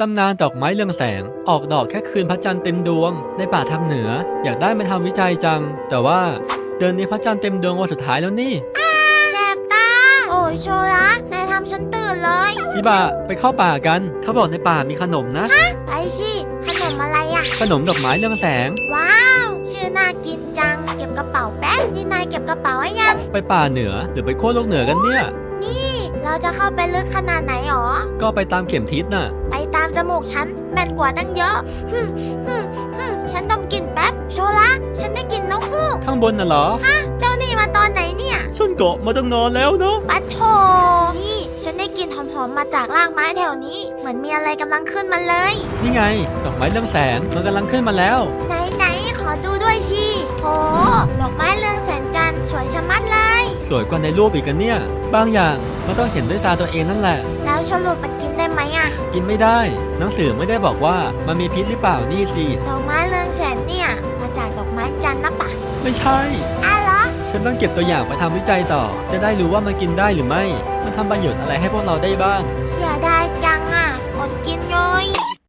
ตำนานดอกไม้เรืองแสง ออกดอกแค่คืนพระจันทร์เต็มดวง ในป่าทางเหนือ อยากได้มาทำวิจัยจัง แต่ว่าเดือนนี้พระจันทร์เต็มดวงวันสุดท้ายแล้วนี่แสบตา โอ้ยโชระนายทำฉันตื่นเลย ชิบะไปเข้าป่ากันเขาบอกในป่ามีขนมนะ ไปสิขนมอะไรอะขนมดอกไม้เรืองแสง ว้าว ชื่อน่ากินจัง เก็บกระเป๋าแป๊บนี่นายเก็บกระเป๋าไว้ยัง ไปป่าเหนือหรือไปขั้วโลกเหนือกันเนี่ย นี่ เราจะเข้าไปลึกขนาดไหนหรอก็ไปตามเข็มทิศน่ะไป ตามจมูกฉันแม่นกว่าตั้งเยอะฮึมฮึมฮึมฉันดมกลิ่นแป๊บ โชระฉันได้กลิ่นนกฮูกข้างบนน่ะเหรอเจ้านี่มาตอนไหนเนี่ยฉันเกาะมาตั้งนานแล้วเนาะ ปัดโถนี่ฉันได้กลิ่นหอมๆมาจากรากไม้แถวนี้ เหมือนมีอะไรกำลังขึ้นมาเลย นี่ไง ดอกไม้เรืองแสงมันกำลังขึ้นมาแล้ว ไหนไหนๆขอดูด้วยชีโหดอกไม้เรืองแสงจันทร์สวยชะมัดเลย สวยกว่าในรูปอีกกันเนี่ย บางอย่าง มันต้องเห็นด้วยตาตัวเองนั่นแหละ แล้วสรุปมันกินได้ไหมอะกินไม่ได้ หนังสือไม่ได้บอกว่ามันมีพิษหรือเปล่านี่สิ ดอกไม้เรืองแสงเนี่ยมาจากดอกไม้จันทร์นะปะไม่ใช่ อ้าวเหรอ ฉันต้องเก็บตัวอย่างไปทำวิจัยต่อ จะได้รู้ว่ามันกินได้หรือไม่ มันทำประโยชน์อะไรให้พวกเราได้บ้าง เสียดายจังอะอดกินเลย